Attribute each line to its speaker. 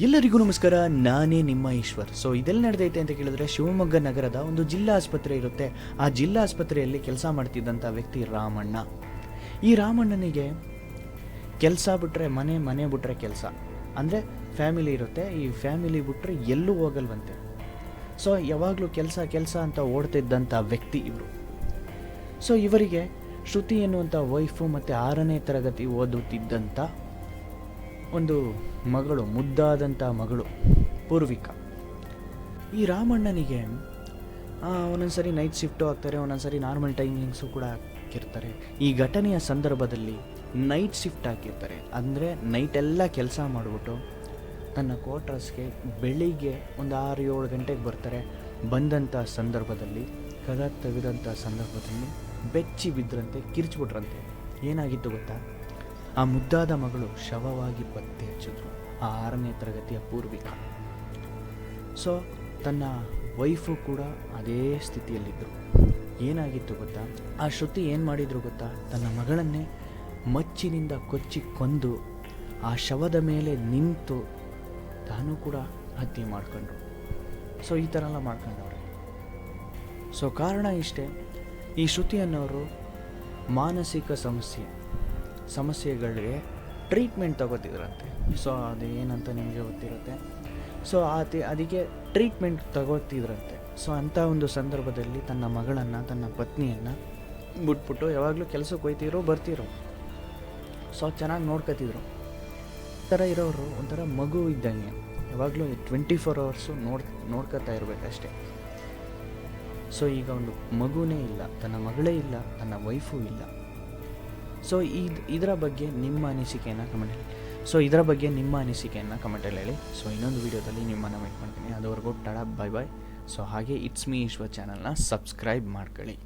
Speaker 1: ಎಲ್ಲರಿಗೂ ನಮಸ್ಕಾರ. ನಾನೇ ನಿಮ್ಮ ಈಶ್ವರ್. ಸೊ ಇದೆಲ್ಲ ನಡೆದೈತೆ ಅಂತ ಕೇಳಿದ್ರೆ, ಶಿವಮೊಗ್ಗ ನಗರದ ಒಂದು ಜಿಲ್ಲಾ ಆಸ್ಪತ್ರೆ ಇರುತ್ತೆ. ಆ ಜಿಲ್ಲಾ ಆಸ್ಪತ್ರೆಯಲ್ಲಿ ಕೆಲಸ ಮಾಡ್ತಿದ್ದಂಥ ವ್ಯಕ್ತಿ ರಾಮಣ್ಣ. ಈ ರಾಮಣ್ಣನಿಗೆ ಕೆಲಸ ಬಿಟ್ಟರೆ ಮನೆ ಮನೆ ಬಿಟ್ಟರೆ ಕೆಲಸ. ಅಂದರೆ, ಫ್ಯಾಮಿಲಿ ಇರುತ್ತೆ. ಈ ಫ್ಯಾಮಿಲಿ ಬಿಟ್ಟರೆ ಎಲ್ಲೂ ಹೋಗಲ್ವಂತೆ. ಸೊ ಯಾವಾಗಲೂ ಕೆಲಸ ಕೆಲಸ ಅಂತ ಓಡ್ತಿದ್ದಂಥ ವ್ಯಕ್ತಿ ಇವರು. ಸೊ ಇವರಿಗೆ ಶ್ರುತಿ ಎನ್ನುವಂಥ ವೈಫು ಮತ್ತು ಆರನೇ ತರಗತಿ ಓದುತ್ತಿದ್ದಂಥ ಒಂದು ಮಗಳು ಮುದ್ದಾದಂಥ ಮಗಳು, ಪೂರ್ವಿಕಾ. ಈ ರಾಮಣ್ಣನಿಗೆ ಒಂದೊಂದ್ಸರಿ ನೈಟ್ ಶಿಫ್ಟು ಆಗ್ತಾರೆ, ಒಂದೊಂದ್ಸರಿ ನಾರ್ಮಲ್ ಟೈಮಿಂಗ್ಸು ಕೂಡ ಹಾಕಿರ್ತಾರೆ. ಈ ಘಟನೆಯ ಸಂದರ್ಭದಲ್ಲಿ ನೈಟ್ ಶಿಫ್ಟ್ ಹಾಕಿರ್ತಾರೆ. ಅಂದರೆ ನೈಟೆಲ್ಲ ಕೆಲಸ ಮಾಡಿಬಿಟ್ಟು ತನ್ನ ಕ್ವಾರ್ಟರ್ಸ್ಗೆ ಬೆಳಿಗ್ಗೆ ಒಂದು ಆರು ಏಳು ಗಂಟೆಗೆ ಬರ್ತಾರೆ. ಬಂದಂಥ ಸಂದರ್ಭದಲ್ಲಿ ಕದ ತೆಗೆದಂಥ ಸಂದರ್ಭದಲ್ಲಿ ಬೆಚ್ಚಿ ಬಿದ್ದರಂತೆ ಕಿರ್ಚ್ಬಿಟ್ರಂತೆ. ಏನಾಗಿತ್ತು ಗೊತ್ತಾ? ಆ ಮುದ್ದಾದ ಮಗಳು ಶವವಾಗಿ ಪತ್ತೆ ಹಚ್ಚಿದ್ರು. ಆ ಆರನೇ ತರಗತಿಯ ಪೂರ್ವಿಕ. ಸೊ ತನ್ನ ವೈಫು ಕೂಡ ಅದೇ ಸ್ಥಿತಿಯಲ್ಲಿದ್ದರು. ಏನಾಗಿತ್ತು ಗೊತ್ತಾ? ಆ ಶ್ರುತಿ ಏನು ಮಾಡಿದ್ರು ಗೊತ್ತಾ? ತನ್ನ ಮಗಳನ್ನೇ ಮಚ್ಚಿನಿಂದ ಕೊಚ್ಚಿ ಕೊಂದು, ಆ ಶವದ ಮೇಲೆ ನಿಂತು ತಾನು ಕೂಡ ಹತ್ಯೆ ಮಾಡ್ಕೊಂಡ್ರು. ಸೊ ಈ ಥರ ಎಲ್ಲ ಮಾಡ್ಕೊಂಡವ್ರೆ. ಸೊ ಕಾರಣ ಇಷ್ಟೇ. ಈ ಶ್ರುತಿ ಅನ್ನೋರು ಮಾನಸಿಕ ಸಮಸ್ಯೆ. ಸಮಸ್ಯೆಗಳಿಗೆ ಟ್ರೀಟ್ಮೆಂಟ್ ತಗೋತಿದ್ರಂತೆ. ಸೊ ಅದು ಏನಂತ ನಿಮಗೆ ಗೊತ್ತಿರುತ್ತೆ. ಸೊ ಅದೇ ಅದಕ್ಕೆ ಟ್ರೀಟ್ಮೆಂಟ್ ತಗೋತಿದ್ರಂತೆ. ಸೊ ಅಂಥ ಒಂದು ಸಂದರ್ಭದಲ್ಲಿ ತನ್ನ ಮಗಳನ್ನು, ತನ್ನ ಪತ್ನಿಯನ್ನು ಬಿಟ್ಬಿಟ್ಟು ಯಾವಾಗಲೂ ಕೆಲಸಕ್ಕೆ ಹೋಯ್ತಿರೋ, ಬರ್ತಿರೋ. ಸೊ ಚೆನ್ನಾಗಿ ನೋಡ್ಕೋತಿದ್ರು. ಥರ ಇರೋರು, ಒಂಥರ ಮಗು ಇದ್ದಂಗೆ. ಯಾವಾಗಲೂ ಟ್ವೆಂಟಿ ಫೋರ್ ಅವರ್ಸು ನೋಡ್ ನೋಡ್ಕೋತಾ ಇರಬೇಕಷ್ಟೆ. ಸೊ ಈಗ ಒಂದು ಮಗುನೇ ಇಲ್ಲ, ತನ್ನ ಮಗಳೇ ಇಲ್ಲ, ತನ್ನ ವೈಫು ಇಲ್ಲ. ಸೊ ಇದು, ಇದರ ಬಗ್ಗೆ ನಿಮ್ಮ ಅನಿಸಿಕೆಯನ್ನು ಕಮೆಂಟ್ ಹೇಳಿ. ಸೊ ಇದರ ಬಗ್ಗೆ ನಿಮ್ಮ ಅನಿಸಿಕೆಯನ್ನು ಕಮೆಂಟಲ್ಲಿ ಹೇಳಿ. ಸೊ ಇನ್ನೊಂದು ವೀಡಿಯೋದಲ್ಲಿ ನಿಮ್ಮನ್ನು ಮೀಟ್ ಮಾಡ್ತೀನಿ. ಅದುವರೆಗೂ ಟಾಡಾ ಬಾಯ್ ಬಾಯ್ ಸೊ ಹಾಗೆ ಇಟ್ಸ್ ಮೀ ಈಶ್ವರ್ ಚಾನಲ್ನ ಸಬ್ಸ್ಕ್ರೈಬ್ ಮಾಡ್ಕೊಳ್ಳಿ.